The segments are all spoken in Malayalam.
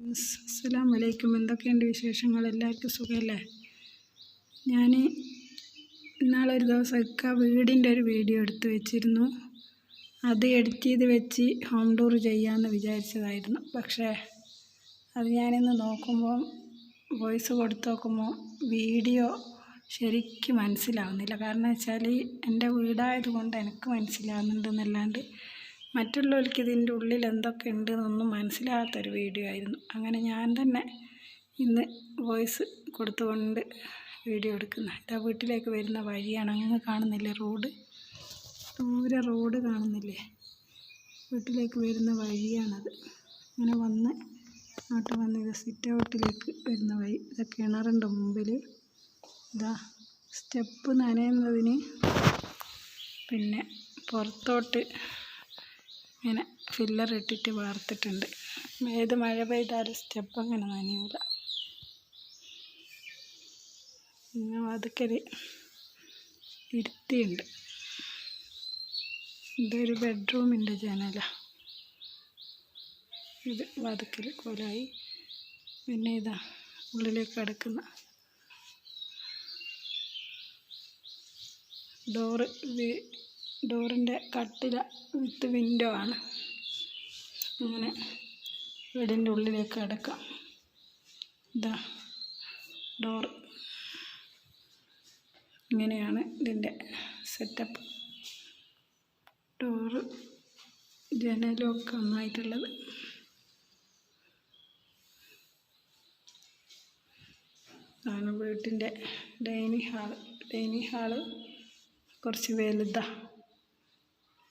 അസ്സലാം വലൈക്കും എന്തൊക്കെയുണ്ട് വിശേഷങ്ങൾ? എല്ലാവർക്കും സുഖമല്ലേ? ഞാൻ ഇന്നാളൊരു ദിവസം ഇക്ക വീടിന്റെ ഒരു വീഡിയോ എടുത്ത് വെച്ചിരുന്നു. അത് എഡിറ്റ് ചെയ്ത് വെച്ച് ഹോം ടൂർ ചെയ്യാമെന്ന് വിചാരിച്ചതായിരുന്നു. പക്ഷേ അത് ഞാനിന്ന് നോക്കുമ്പോൾ വോയിസ് കൊടുത്ത് നോക്കുമ്പോൾ വീഡിയോ ശരിക്കും മനസ്സിലാവുന്നില്ല. കാരണം വെച്ചാൽ എന്റെ വീടായതുകൊണ്ട് എനിക്ക് മനസ്സിലാവുന്നുണ്ടെന്നല്ലാണ്ട് മറ്റുള്ളവർക്ക് ഇതിന്റെ ഉള്ളിൽ എന്തൊക്കെ ഉണ്ട് എന്നൊന്നും മനസ്സിലാകാത്തൊരു വീഡിയോ ആയിരുന്നു. അങ്ങനെ ഞാൻ തന്നെ ഇന്ന് വോയിസ് കൊടുത്തുകൊണ്ട് വീഡിയോ എടുക്കുന്നത് ഇതാ വീട്ടിലേക്ക് വരുന്ന വഴിയാണ്. അങ്ങ് കാണുന്നില്ലേ റോഡ്? ദൂരെ റോഡ് കാണുന്നില്ലേ? വീട്ടിലേക്ക് വരുന്ന വഴിയാണത്. അങ്ങനെ വന്ന് അങ്ങോട്ട് വന്ന് ഇത് സിറ്റ് ഔട്ടിലേക്ക് വരുന്ന വഴി. ഇത് കിണറുണ്ട് മുമ്പിൽ ഇതാ സ്റ്റെപ്പ് നനയുന്നതിന് പിന്നെ പുറത്തോട്ട് ഇങ്ങനെ ഫില്ലർ ഇട്ടിട്ട് വാർത്തിട്ടുണ്ട്. ഏത് മഴ പെയ്താലും സ്റ്റെപ്പ് അങ്ങനെ നനയൂല. പിന്നെ വാതുക്കൽ ഇരുത്തിയുണ്ട്. ഇതൊരു ബെഡ്റൂമിന്റെ ജനല ഇത് വാതുക്കൽ കോലായി. പിന്നെ ഇതാ ഉള്ളിലേക്ക് അടക്കുന്ന ഡോറ് ഡോറിന്റെ കട്ടില വിത്ത് വിൻഡോ ആണ്. അങ്ങനെ വീടിന്റെ ഉള്ളിലേക്ക് അടക്കാം ഇതാ ഡോർ. ഇങ്ങനെയാണ് ഇതിന്റെ സെറ്റപ്പ് ഡോറ് ജനലൊക്കെ നന്നായിട്ടുള്ളത്. ആണ് വീട്ടിന്റെ ഡൈനിങ് ഹാൾ ഡൈനിങ് ഹാൾ കുറച്ച് വലുതാണ്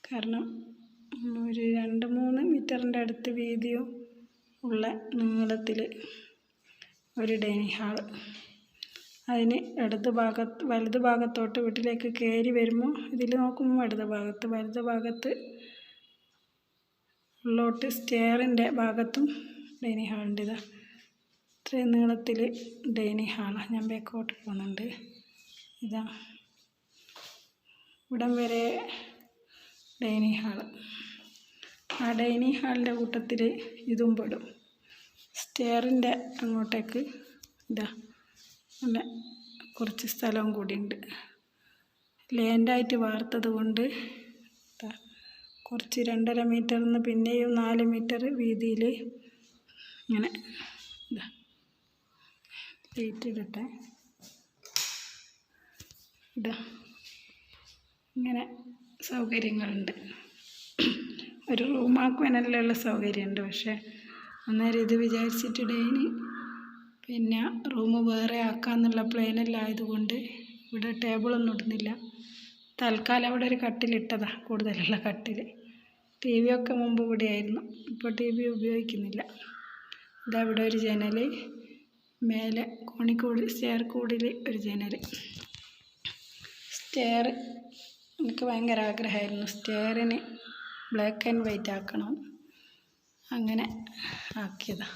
കാരണം ഒരു രണ്ട് മൂന്ന് മീറ്ററിന്റെ അടുത്ത് വീതിയും ഉള്ള നീളത്തിൽ ഒരു ഡൈനിങ് ഹാൾ. അതിന് ഇടത് ഭാഗത്ത് വലത് ഭാഗത്തോട്ട് വീട്ടിലേക്ക് കയറി വരുമ്പോൾ ഇതിൽ നോക്കുമ്പോൾ ഇടത് ഭാഗത്ത് വലത് ഭാഗത്ത് ഉള്ളോട്ട് സ്റ്റെയറിന്റെ ഭാഗത്തും ഡൈനിങ് ഹാളുണ്ട്. ഇതാ. ഇത്രയും നീളത്തിൽ ഡൈനിങ് ഹാളാണ് ഞാൻ ബേക്കോട്ട് പോകുന്നുണ്ട്. ഇതാ. ഇവിടം വരെ ഡൈനിങ് ഹാൾ. ആ ഡൈനിങ് ഹാളിന്റെ കൂട്ടത്തിൽ ഇതും പെടും. സ്റ്റെയറിന്റെ അങ്ങോട്ടേക്ക് ഇതാ അങ്ങനെ കുറച്ച് സ്ഥലവും കൂടിയുണ്ട് ലേൻഡായിട്ട് വാർത്തത് കൊണ്ട് കുറച്ച് രണ്ടര മീറ്ററിൽ നിന്ന് പിന്നെയും നാല് മീറ്റർ വീതിയിൽ ഇങ്ങനെ ഇതാ ലൈറ്റ് ഇടട്ടെ. ഇതാ ഇങ്ങനെ സൗകര്യങ്ങളുണ്ട്. ഒരു റൂമാക്കുവാനല്ലേ ഉള്ള സൗകര്യമുണ്ട്. പക്ഷേ അന്നേരം ഇത് വിചാരിച്ചിട്ടിടേന് പിന്നെ റൂം വേറെ ആക്കാന്നുള്ള പ്ലാനെല്ലാം ആയതുകൊണ്ട് ഇവിടെ ടേബിളൊന്നും ഇടുന്നില്ല. തൽക്കാലം അവിടെ ഒരു കട്ടിലിട്ടതാ കൂടുതലുള്ള കട്ടിൽ ടി ഒക്കെ മുമ്പ് ഇവിടെ ആയിരുന്നു ഇപ്പോൾ ടി വി ഉപയോഗിക്കുന്നില്ല. ഇതാ ഇവിടെ ഒരു ജനൽ മേലെ കോണിക്കൂടി സ്റ്റെയർ കൂടിൽ ഒരു ജനൽ സ്റ്റെയർ എനിക്ക് ഭയങ്കര ആഗ്രഹമായിരുന്നു. സ്റ്റെയറിന് ബ്ലാക്ക് ആൻഡ് വൈറ്റ് ആക്കണം. അങ്ങനെ ആക്കിയതാ.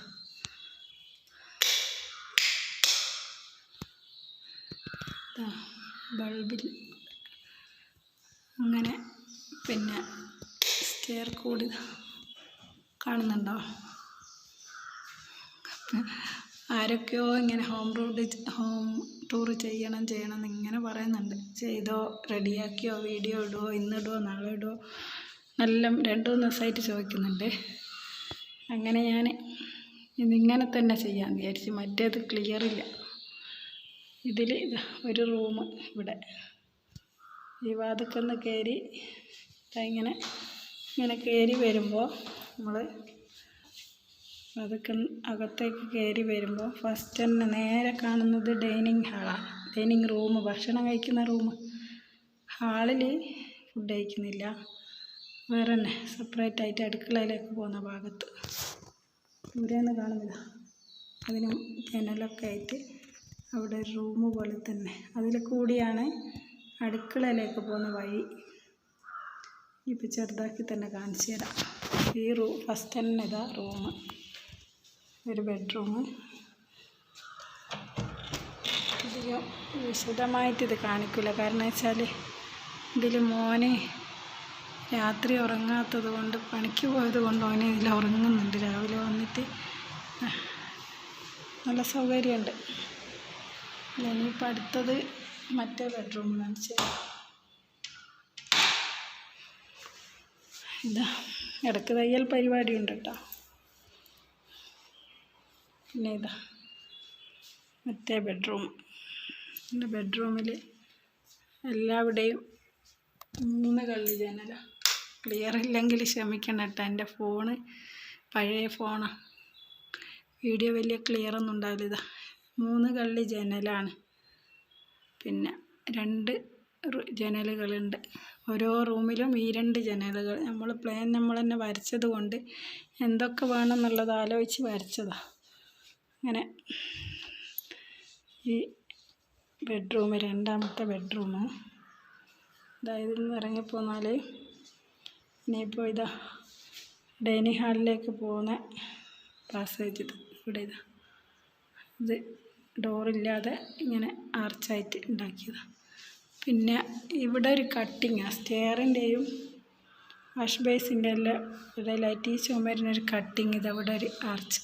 ബൾബിൽ അങ്ങനെ പിന്നെ സ്റ്റെയർ കൂടി കാണുന്നുണ്ടോ? ആരൊക്കെയോ ഇങ്ങനെ ഹോം റൂട്ട് ഹോം ടൂർ ചെയ്യണം ചെയ്യണം എന്ന് ഇങ്ങനെ പറയുന്നുണ്ട്. ചെയ്തോ റെഡിയാക്കിയോ വീഡിയോ ഇടുമോ ഇന്നിടുമോ നാളെ ഇടുമോ നല്ല രണ്ട് മൂന്ന് ദിവസമായിട്ട് ചോദിക്കുന്നുണ്ട്. അങ്ങനെ ഞാൻ ഇതിങ്ങനെ തന്നെ ചെയ്യാൻ വിചാരിച്ചു. മറ്റേത് ക്ലിയർ ഇല്ല. ഇതിൽ ഒരു റൂം ഇവിടെ. ഈ വാതുക്കൊന്ന് കയറി ഇങ്ങനെ ഇങ്ങനെ കയറി വരുമ്പോൾ നമ്മൾ അതൊക്കെ അകത്തേക്ക് കയറി വരുമ്പോൾ ഫസ്റ്റ് തന്നെ നേരെ കാണുന്നത് ഡൈനിങ് ഹാളാണ് ഡൈനിങ് റൂം ഭക്ഷണം കഴിക്കുന്ന റൂം ഹാളിൽ ഫുഡ് കഴിക്കുന്നില്ല. വേറെ തന്നെ സെപ്പറേറ്റ് ആയിട്ട് അടുക്കളയിലേക്ക് പോകുന്ന ഭാഗത്ത്. ദൂരെന്ന് കാണുന്നില്ല. അതിന് ജനലൊക്കെ ആയിട്ട് അവിടെ ഒരു റൂം പോലെ തന്നെ. അതിൽ കൂടിയാണ് അടുക്കളയിലേക്ക് പോകുന്ന വഴി ഇപ്പോൾ ചെറുതാക്കി തന്നെ കാണിച്ചു തരാം. ഈ റൂ ഫസ്റ്റ് തന്നെ ഇതാ റൂം ഒരു ബെഡ്റൂം അധികം വിശദമായിട്ട് ഇത് കാണിക്കില്ല കാരണം വെച്ചാൽ ഇതിൽ മോന് രാത്രി ഉറങ്ങാത്തത് കൊണ്ട് പണിക്ക് പോയത് കൊണ്ട് മോനെ ഇതിൽ ഉറങ്ങുന്നുണ്ട്. രാവിലെ വന്നിട്ട് നല്ല സൗകര്യമുണ്ട് ഇനിയിപ്പോൾ അടുത്തത് മറ്റേ ബെഡ്റൂം കാണിച്ചു ഇതാ ഇടയ്ക്ക് തയ്യൽ പരിപാടിയുണ്ട് കേട്ടോ പിന്നെ ഇതാ മറ്റേ ബെഡ്റൂം എന്റെ ബെഡ്റൂമിൽ എല്ലാവിടെയും മൂന്ന് കള്ളി ജനല. ക്ലിയർ ഇല്ലെങ്കിൽ ക്ഷമിക്കണം കേട്ടോ എന്റെ ഫോണ് പഴയ ഫോണാണ് വീഡിയോ വലിയ ക്ലിയർ ഒന്നും ഉണ്ടാവില്ല. ഇതാ മൂന്ന് കള്ളി ജനലാണ്. പിന്നെ രണ്ട് ജനലുകളുണ്ട്. ഓരോ റൂമിലും ഈ രണ്ട് ജനലുകൾ. നമ്മൾ പ്ലാൻ നമ്മൾ തന്നെ വരച്ചത് കൊണ്ട് എന്തൊക്കെ വേണമെന്നുള്ളത് ആലോചിച്ച് വരച്ചതാണ് അങ്ങനെ ഈ ബെഡ്റൂം രണ്ടാമത്തെ ബെഡ്റൂം. അതായത് ഇന്ന് ഇറങ്ങിപ്പോന്നാൽ ഇനിയിപ്പോൾ ഇതാ ഡൈനിങ് ഹാളിലേക്ക് പോകുന്ന പാസേജ് ഇത്. ഇവിടെ ഇതാ. ഇത് ഡോറില്ലാതെ ഇങ്ങനെ ആർച്ചായിട്ട് ഉണ്ടാക്കിയതാണ് പിന്നെ ഇവിടെ ഒരു കട്ടിങ്ങാണ് സ്റ്റെയറിന്റെയും വാഷ് ബേസിന്റെ എല്ലാം ഇടയിലായിട്ട് ഈ ചുമരിന് ഒരു കട്ടിങ് ഇത് അവിടെ ഒരു ആർച്ച്.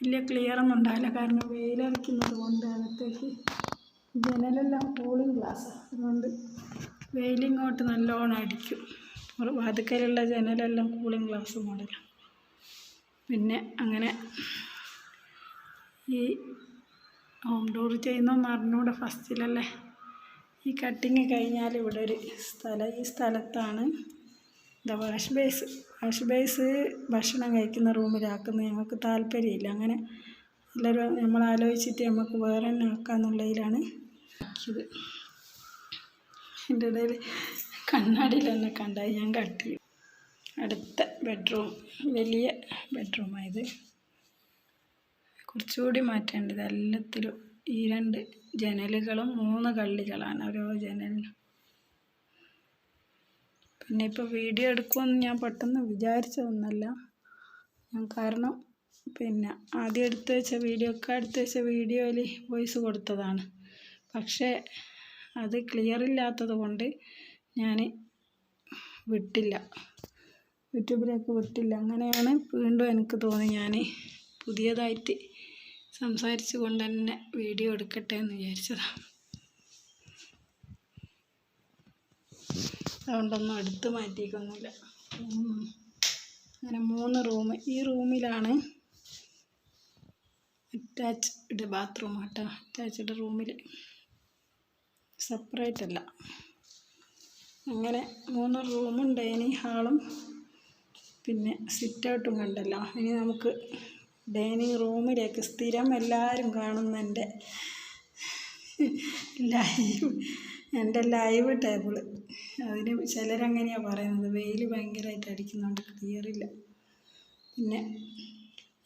വലിയ ക്ലിയർ ഒന്നും ഉണ്ടാവില്ല. കാരണം വെയിലടിക്കുന്നത് കൊണ്ട് അകത്തേക്ക് ജനലെല്ലാം കൂളിംഗ് ഗ്ലാസ്സാണ് അതുകൊണ്ട് വെയിലിങ്ങോട്ട് നല്ലോണം അടിക്കും. വാതുക്കലുള്ള ജനലെല്ലാം കൂളിംഗ് ഗ്ലാസ് മോഡലാണ് പിന്നെ അങ്ങനെ ഈ ഹോം ടൂർ ചെയ്യുന്നതെന്ന് അറിഞ്ഞൂടെ ഫസ്റ്റിലല്ലേ? ഈ കട്ടിങ് കഴിഞ്ഞാൽ ഇവിടെ ഒരു സ്ഥലം ഈ സ്ഥലത്താണ് the wash basin. Wash basin ഭക്ഷണം കഴിക്കുന്ന റൂമിലാക്കുന്നത് ഞങ്ങൾക്ക് താല്പര്യമില്ല. അങ്ങനെ എല്ലാവരും നമ്മൾ ആലോചിച്ചിട്ട് നമുക്ക് വേറെ തന്നെ ആക്കാന്നുള്ളതിലാണ് ആക്കിയത്. എന്റെ ഇടയിൽ കണ്ണാടിയിൽ തന്നെ കണ്ടായി. ഞാൻ കട്ടി അടുത്ത ബെഡ്റൂം വലിയ ബെഡ്റൂമായത്. കുറച്ചുകൂടി മാറ്റേണ്ടത് എല്ലാത്തിലും ഈ രണ്ട് ജനലുകളും മൂന്ന് കള്ളികളാണ്. ഓരോ ജനലിനും. പിന്നെ ഇപ്പോൾ വീഡിയോ എടുക്കുമെന്ന് ഞാൻ പെട്ടെന്ന് വിചാരിച്ചതൊന്നല്ല. ഞാൻ കാരണം പിന്നെ ആദ്യം എടുത്തു വെച്ച വീഡിയോ ഒക്കെ എടുത്തു വെച്ച വീഡിയോയിൽ വോയിസ് കൊടുത്തതാണ്. പക്ഷേ അത് ക്ലിയർ ഇല്ലാത്തത് കൊണ്ട് ഞാൻ വിട്ടില്ല. യൂട്യൂബിലേക്ക് വിട്ടില്ല. അങ്ങനെയാണ് വീണ്ടും എനിക്ക് തോന്നി ഞാൻ പുതിയതായിട്ട് സംസാരിച്ചു കൊണ്ട് തന്നെ വീഡിയോ എടുക്കട്ടെ എന്ന് വിചാരിച്ചതാണ് അതുകൊണ്ടൊന്നും എടുത്ത് മാറ്റിയിക്കൊന്നുമില്ല. അങ്ങനെ മൂന്ന് റൂം ഈ റൂമിലാണ് അറ്റാച്ച്ഡ് ബാത്റൂം കേട്ടോ അറ്റാച്ച്ഡ് റൂമിൽ സെപ്പറേറ്റ് അല്ല. അങ്ങനെ മൂന്ന് റൂമും ഡൈനിങ് ഹാളും. പിന്നെ സിറ്റൗട്ടും കണ്ടല്ലോ. ഇനി നമുക്ക് ഡൈനിങ് റൂമിലേക്ക് സ്ഥിരം എല്ലാവരും കാണുന്നുണ്ട് ലൈവ് എന്റെ ലൈവ് ടേബിൾ. അതിന് ചിലരങ്ങനെയാണ് പറയുന്നത്. വെയിൽ ഭയങ്കരമായിട്ട് അടിക്കുന്നുണ്ട് ക്ലിയറില്ല. പിന്നെ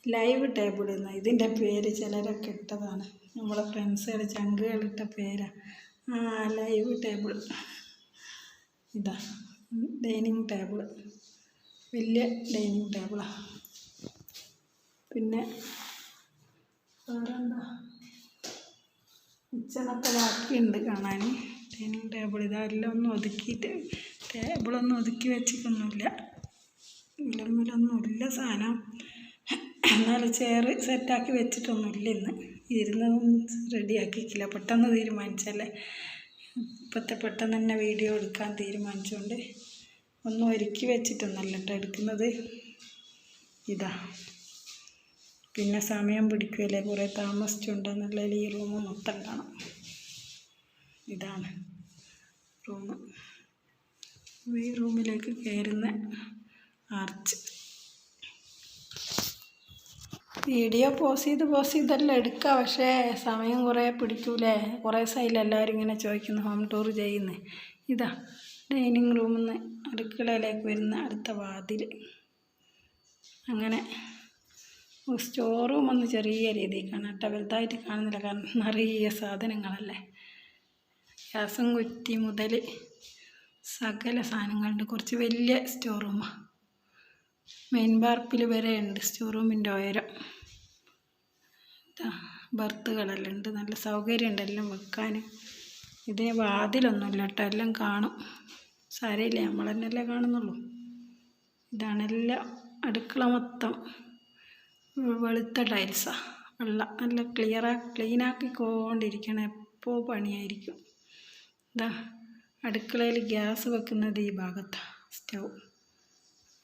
ലൈവ് ടേബിൾ എന്ന് ഇതിന്റെ പേര് ചിലരൊക്കെ ഇട്ടതാണ്. നമ്മളെ ഫ്രണ്ട്സുകൾ ചങ്കുകളിട്ട പേരാണ് ആ ലൈവ് ടേബിൾ ഇതാ ഡൈനിങ് ടേബിൾ വലിയ ഡൈനിങ് ടേബിളാണ് പിന്നെ വേറെന്താ? കിച്ചണൊക്കെ ബാക്കിയുണ്ട് കാണാൻ ഡൈനിങ് ടേബിൾ ഇതെല്ലാം ഒന്നും ഒതുക്കിയിട്ട് ടേബിളൊന്നും ഒതുക്കി വെച്ചിട്ടൊന്നുമില്ല. ഇല്ലൊന്നുമില്ല ഇല്ല സാധനം. എന്നാലും ചെയർ സെറ്റാക്കി വെച്ചിട്ടൊന്നുമില്ല ഇന്ന്. ഇരുന്നതും റെഡിയാക്കിക്കില്ല പെട്ടെന്ന് തീരുമാനിച്ചല്ലേ? ഇപ്പോഴത്തെ പെട്ടെന്ന് തന്നെ വീഡിയോ എടുക്കാൻ തീരുമാനിച്ചുകൊണ്ട് ഒന്നും ഒരുക്കി വെച്ചിട്ടൊന്നല്ല കേട്ടോ എടുക്കുന്നത്. ഇതാ. പിന്നെ സമയം പിടിക്കുമല്ലേ കുറേ താമസിച്ചുണ്ടെന്നുള്ളതിൽ ഈ റൂം മൊത്തം കാണാം. ഇതാണ് റൂം. ഈ റൂമിലേക്ക് കയറുന്ന ആർച്ച്. വീഡിയോ പോസ് ചെയ്ത് പോസ് ചെയ്തെല്ലാം എടുക്കാം പക്ഷേ സമയം കുറേ പിടിക്കൂലേ? കുറേ സൈഡിൽ എല്ലാവരും ഇങ്ങനെ ചോദിക്കുന്നു ഹോം ടൂർ ചെയ്യുന്നത് ഇതാ ഡൈനിങ് റൂമിൽ നിന്ന് അടുക്കളയിലേക്ക് വരുന്ന അടുത്ത വാതിൽ അങ്ങനെ സ്റ്റോർ റൂം ഒന്ന് ചെറിയ രീതിയിൽ കാണാം. കേട്ടോ വലുതായിട്ട് കാണുന്നില്ല കാരണം നിറയെ സാധനങ്ങളല്ലേ? ഗ്യാസും കുറ്റി മുതൽ സകല സാധനങ്ങളുണ്ട് കുറച്ച് വലിയ സ്റ്റോർ റൂമാണ് മെയിൻ ബാർപ്പിൽ വരെ ഉണ്ട് സ്റ്റോർ റൂമിന്റെ ഉയരം. ബർത്തുകളെല്ലാം ഉണ്ട്. നല്ല സൗകര്യമുണ്ട് എല്ലാം വെക്കാൻ ഇതിന് വാതിലൊന്നുമില്ല കേട്ടോ. എല്ലാം കാണും. സാരയില്ല നമ്മൾ തന്നെയല്ലേ കാണുന്നുള്ളൂ ഇതാണെല്ലാം അടുക്കള മൊത്തം വെളുത്ത ടൈൽസാണ് വെള്ള നല്ല ക്ലിയറാ ക്ലീനാക്കിക്കൊണ്ടിരിക്കണം എപ്പോൾ പണിയായിരിക്കും. ഇതാ അടുക്കളയിൽ ഗ്യാസ് വെക്കുന്നത് ഈ ഭാഗത്താണ് സ്റ്റൗ.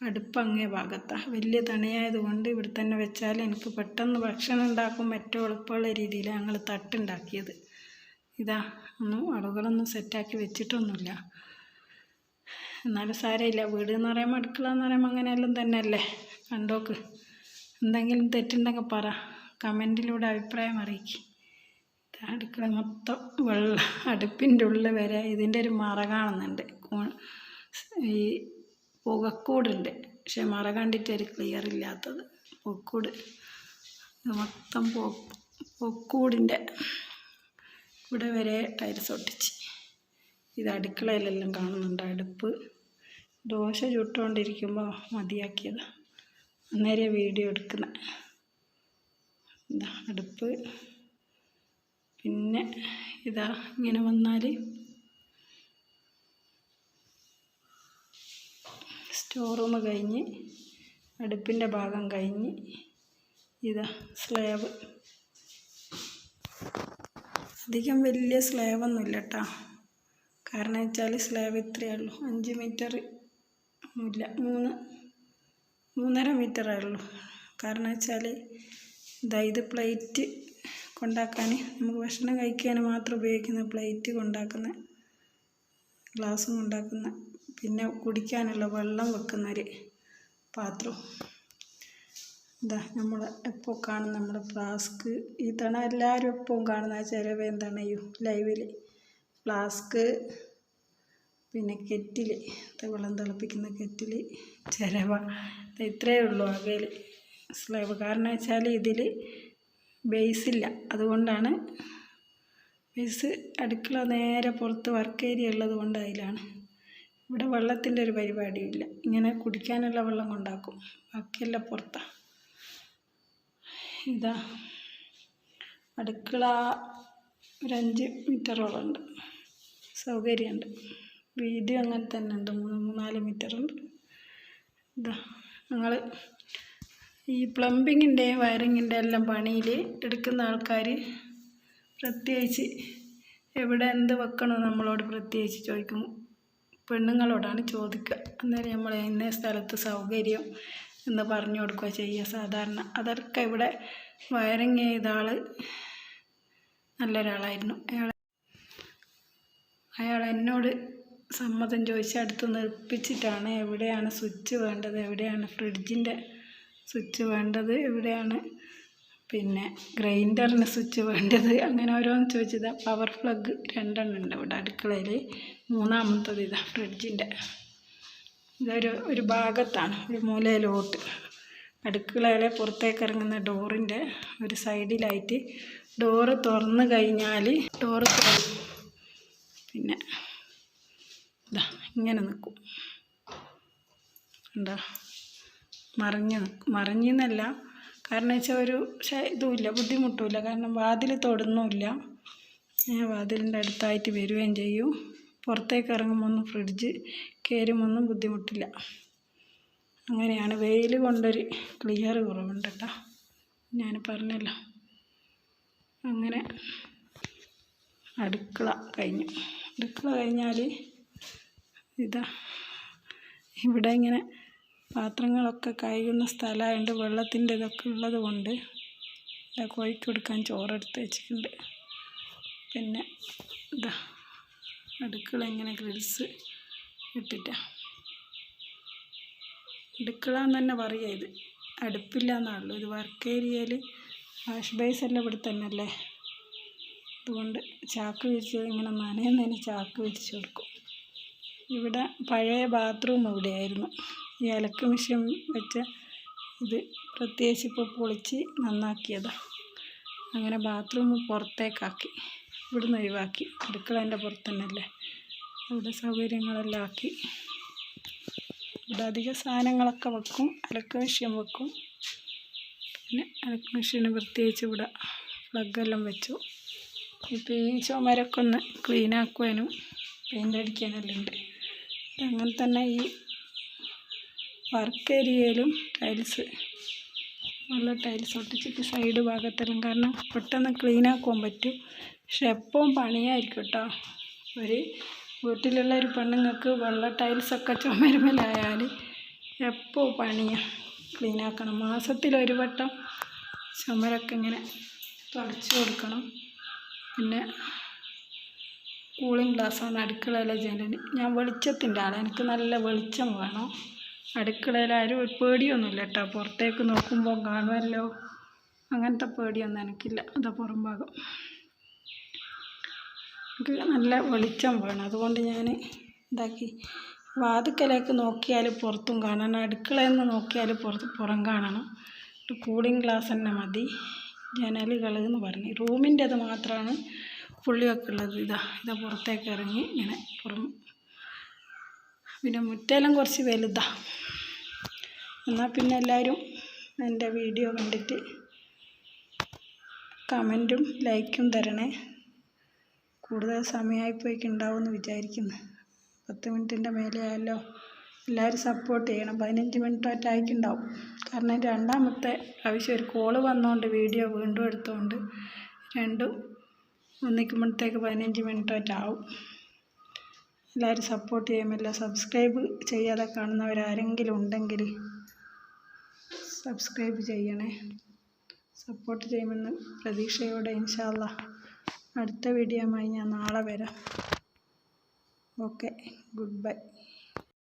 അടുപ്പ് അങ്ങേ ഭാഗത്താണ് വലിയ തണിയായതുകൊണ്ട് ഇവിടെ തന്നെ വെച്ചാൽ എനിക്ക് പെട്ടെന്ന് ഭക്ഷണം ഉണ്ടാക്കും ഏറ്റവും എളുപ്പമുള്ള രീതിയിൽ ഞങ്ങൾ തട്ടുണ്ടാക്കിയത്. ഇതാ ഒന്നും അളവുകളൊന്നും സെറ്റാക്കി വെച്ചിട്ടൊന്നുമില്ല. എന്നാലും സാരമില്ല. വീട് എന്ന് പറയുമ്പോൾ അടുക്കള എന്ന് പറയുമ്പോൾ അങ്ങനെയെല്ലാം തന്നെയല്ലേ? കണ്ടോക്ക്. എന്തെങ്കിലും തെറ്റുണ്ടെങ്കിൽ പറ. കമന്റിലൂടെ അഭിപ്രായം അറിയിക്കും. അടുക്കള മൊത്തം വെള്ള അടുപ്പിന്റെ ഉള്ളിൽ വരെ ഇതിന്റെ ഒരു മറ കാണുന്നുണ്ട്. ഈ പുകക്കൂടുണ്ട്. പക്ഷെ മറ കണ്ടിട്ട് ഒരു ക്ലിയർ ഇല്ലാത്തത്. പുകക്കൂട്. ഇത് മൊത്തം പൊ പൊക്കൂടിന്റെ ഇവിടെ വരെ ടൈൽസ് ഒട്ടിച്ച്. ഇത് അടുക്കളയിലെല്ലാം കാണുന്നുണ്ട്. അടുപ്പ്. ദോശ ചുട്ടുകൊണ്ടിരിക്കുമ്പോൾ മതിയാക്കിയത്. അന്നേരം വീഡിയോ എടുക്കുന്നത് അടുപ്പ്. പിന്നെ ഇതാ ഇങ്ങനെ വന്നാൽ സ്റ്റോർ റൂം കഴിഞ്ഞ് അടുപ്പിന്റെ ഭാഗം കഴിഞ്ഞ് ഇതാ സ്ലാബ് അധികം വലിയ സ്ലാബൊന്നുമില്ല കേട്ടോ കാരണം വെച്ചാൽ സ്ലാബ് ഇത്രയേ ഉള്ളൂ. അഞ്ച് മീറ്റർ ഇല്ല മൂന്ന് മൂന്നര മീറ്ററേ ഉള്ളൂ കാരണം വെച്ചാൽ ഇതാ ഇത് പ്ലേറ്റ് കൊണ്ടാക്കാൻ നമുക്ക് ഭക്ഷണം കഴിക്കാൻ മാത്രം ഉപയോഗിക്കുന്ന പ്ലേറ്റ് കൊണ്ടാക്കുന്ന ഗ്ലാസ്സും കൊണ്ടാക്കുന്ന പിന്നെ കുടിക്കാനുള്ള വെള്ളം വെക്കുന്ന ഒരു പാത്രം. ഇതാ നമ്മൾ എപ്പോൾ കാണുന്ന നമ്മുടെ ഫ്ലാസ്ക്. ഈ തണ എല്ലാവരും എപ്പോഴും കാണുന്ന ചിലവ് എന്താണ്? ലൈവിൽ ഫ്ലാസ്ക് പിന്നെ കെറ്റിൽ വെള്ളം തിളപ്പിക്കുന്ന കെറ്റിൽ ചിലവ. ഇത്രയേ ഉള്ളൂ അകയിൽ സ്ലൈവ്. കാരണം വെച്ചാൽ ഇതിൽ ബേസില്ല അതുകൊണ്ടാണ് ബേസ് അടുക്കള നേരെ പുറത്ത് വർക്ക് ഏരിയ ഉള്ളത് കൊണ്ട് അതിലാണ് ഇവിടെ വെള്ളത്തിന്റെ ഒരു പരിപാടിയില്ല ഇങ്ങനെ കുടിക്കാനുള്ള വെള്ളം കൊണ്ടാക്കും. ബാക്കിയെല്ലാം പുറത്താണ് ഇതാ. അടുക്കള ഒരു അഞ്ച് മീറ്ററോളം ഉണ്ട്. സൗകര്യമുണ്ട്. വീതി അങ്ങനെ തന്നെ ഉണ്ട്. മൂന്ന് മൂന്നാൽ മീറ്ററുണ്ട് ഇതാ. ഞങ്ങൾ ഈ പ്ലംബിങ്ങിന്റെ വയറിങ്ങിന്റെ എല്ലാം പണിയിൽ എടുക്കുന്ന ആൾക്കാർ പ്രത്യേകിച്ച് എവിടെ എന്ത് വെക്കണോ നമ്മളോട് പ്രത്യേകിച്ച് ചോദിക്കും. പെണ്ണുങ്ങളോടാണ് ചോദിക്കുക. അന്നേരം നമ്മൾ ഇന്ന സ്ഥലത്ത് സൗകര്യം എന്ന് പറഞ്ഞു കൊടുക്കുക ചെയ്യുക. സാധാരണ അതൊക്കെ ഇവിടെ വയറിങ് ചെയ്ത ആൾ നല്ലൊരാളായിരുന്നു. അയാൾ അയാൾ എന്നോട് സമ്മതം ചോദിച്ച് അടുത്ത് നിർപ്പിച്ചിട്ടാണ് എവിടെയാണ് സ്വിച്ച് വേണ്ടത് എവിടെയാണ് ഫ്രിഡ്ജിന്റെ സ്വിച്ച് വേണ്ടത് ഇവിടെയാണ്. പിന്നെ ഗ്രൈൻഡറിന് സ്വിച്ച് വേണ്ടത്. അങ്ങനെ ഓരോന്ന് ചോദിച്ചത്. പവർ പ്ലഗ് രണ്ടെണ്ണം ഉണ്ട് ഇവിടെ അടുക്കളയിൽ മൂന്നാമത്തത് ഇതാ ഫ്രിഡ്ജിന്റെ. ഇതൊരു ഒരു ഭാഗത്താണ് ഒരു മൂലയിലോട്ട്. അടുക്കളയിലെ പുറത്തേക്ക് ഇറങ്ങുന്ന ഡോറിന്റെ ഒരു സൈഡിലായിട്ട് ഡോറ് തുറന്നു കഴിഞ്ഞാൽ ഡോറ് പിന്നെ ഇതാ ഇങ്ങനെ നിൽക്കും എന്താ മറിഞ്ഞ് മറിഞ്ഞെന്നല്ല. കാരണം വെച്ചാൽ ഒരു ഇതുമില്ല ബുദ്ധിമുട്ടുമില്ല. കാരണം വാതിൽ തൊടുന്നുമില്ല. വാതിലിന്റെ അടുത്തായിട്ട് വരികയും ചെയ്യും. പുറത്തേക്ക് ഇറങ്ങുമ്പോൾ ഫ്രിഡ്ജ് കയറുമൊന്നും ബുദ്ധിമുട്ടില്ല. അങ്ങനെയാണ്. വെയിൽ കൊണ്ടൊരു ക്ലിയർ കുറവുണ്ട് കേട്ടോ. ഞാൻ പറഞ്ഞല്ലോ. അങ്ങനെ അടുക്കള കഴിഞ്ഞു. അടുക്കള കഴിഞ്ഞാൽ ഇതാ ഇവിടെ ഇങ്ങനെ പാത്രങ്ങളൊക്കെ കഴുകുന്ന സ്ഥലമായതുകൊണ്ട് വെള്ളത്തിന്റെ ഇതൊക്കെ ഉള്ളത് കൊണ്ട് കോഴിക്ക് കൊടുക്കാൻ ചോറെടുത്ത് വെച്ചിട്ടുണ്ട്. പിന്നെ ഇതാ അടുക്കള ഇങ്ങനെ ഗ്രിൽസ് ഇട്ടിട്ട. അടുക്കള എന്ന് തന്നെ പറയുക ഇത്. അടുപ്പില്ല എന്നുള്ളൂ ഇത് വർക്ക് ഏരിയയിൽ വാഷ് ബേസ് എല്ലാം ഇവിടെ തന്നെ അല്ലേ അതുകൊണ്ട് ചാക്ക് വിരിച്ച് ഇങ്ങനെ നനയുന്നതിന് ചാക്ക് വിരിച്ച് കൊടുക്കും. ഇവിടെ പഴയ ബാത്റൂം ഇവിടെയായിരുന്നു. ഈ അലക്ക് മെഷീൻ വെച്ച ഇത് പ്രത്യേകിച്ച് ഇപ്പോൾ പൊളിച്ച് നന്നാക്കിയതാണ് അങ്ങനെ ബാത്റൂം പുറത്തേക്കാക്കി. ഇവിടുന്ന് ഒഴിവാക്കി. അടുക്കളേന്റെ എന്റെ തന്നെയല്ലേ അവിടെ സൗകര്യങ്ങളെല്ലാം ആക്കി. ഇവിടെ അധികം സാധനങ്ങളൊക്കെ വെക്കും. അലക്ക് മെഷീൻ വെക്കും. പിന്നെ അലക്ക് മെഷീന് പ്രത്യേകിച്ച് ഇവിടെ പ്ലഗ്ഗെല്ലാം വെച്ചു. ഇപ്പോൾ ഈ ചുമരൊക്കെ ഒന്ന് ക്ലീൻ ആക്കുവാനും പെയിന്റ് അടിക്കാനെല്ലാം ഉണ്ട്. അങ്ങനെ തന്നെ ഈ വർക്ക് ഏരിയയിലും ടൈൽസ് നല്ല ടൈൽസ് ഒട്ടിച്ചിട്ട് സൈഡ് ഭാഗത്തെല്ലാം. കാരണം പെട്ടെന്ന് ക്ലീൻ പറ്റും. പക്ഷെ എപ്പോഴും പണിയായിരിക്കും കേട്ടോ. ഒരു വീട്ടിലുള്ള ഒരു പെണ്ണുങ്ങൾക്ക് വെള്ള ടൈൽസൊക്കെ ചുമരുമലായാൽ എപ്പോൾ പണിയാ? ക്ലീൻ ആക്കണം. മാസത്തിൽ ഒരു വട്ടം ചുമരൊക്കെ ഇങ്ങനെ തുടച്ചു കൊടുക്കണം. പിന്നെ കൂളിംഗ് ഗ്ലാസ്സാണ് അടുക്കളയിലെ ജനലിന് ഞാൻ വെളിച്ചത്തിന്റെ ആളാണ് എനിക്ക് നല്ല വെളിച്ചം വേണം. അടുക്കളയിൽ ആരും ഒരു പേടിയൊന്നുമില്ല കേട്ടോ. പുറത്തേക്ക് നോക്കുമ്പോൾ കാണുമല്ലോ അങ്ങനത്തെ പേടിയൊന്നും എനിക്കില്ല. അതാ പുറം ഭാഗം. നല്ല വെളിച്ചം വേണം. അതുകൊണ്ട് ഞാൻ ഇതാക്കി. വാതിക്കലേക്ക് നോക്കിയാൽ പുറത്തും കാണണം. അടുക്കളയിൽ നിന്ന് നോക്കിയാൽ പുറത്ത് പുറം കാണണം. കൂളിംഗ് ഗ്ലാസ് തന്നെ മതി. ജനലുകൾ എന്ന് പറഞ്ഞ്. റൂമിന്റേത് മാത്രമാണ് പുള്ളിയൊക്കെ ഉള്ളത്. ഇതാ ഇതാ പുറത്തേക്ക് ഇറങ്ങി ഇങ്ങനെ പുറം പിന്നെ മുറ്റെല്ലാം കുറച്ച് വലുതാണ് എന്നാൽ പിന്നെ എല്ലാവരും എന്റെ വീഡിയോ കണ്ടിട്ട് കമന്റും ലൈക്കും തരണേ. കൂടുതൽ സമയമായിപ്പോയിക്കുണ്ടാവുമെന്ന് വിചാരിക്കുന്നു. പത്ത് മിനിറ്റിന്റെ മേലെ ആയല്ലോ. എല്ലാവരും സപ്പോർട്ട് ചെയ്യണം. പതിനഞ്ച് മിനിറ്റ് ഉണ്ടാവും കാരണം രണ്ടാമത്തെ പ്രാവശ്യം ഒരു കോൾ വന്നുകൊണ്ട് വീഡിയോ വീണ്ടും എടുത്തുകൊണ്ട് രണ്ടും ഒന്നിക്കുമ്പോഴത്തേക്ക് പതിനഞ്ച് മിനിറ്റ് ആവും എല്ലാവരും സപ്പോർട്ട് ചെയ്യുമല്ലോ സബ്സ്ക്രൈബ് ചെയ്യാതെ കാണുന്നവരാരെങ്കിലും ഉണ്ടെങ്കിൽ സബ്സ്ക്രൈബ് ചെയ്യണേ. സപ്പോർട്ട് ചെയ്യുമെന്ന് പ്രതീക്ഷയോടെ ഇൻഷാല്ല അടുത്ത വീഡിയോയുമായി ഞാൻ നാളെ വരാം. Okay good bye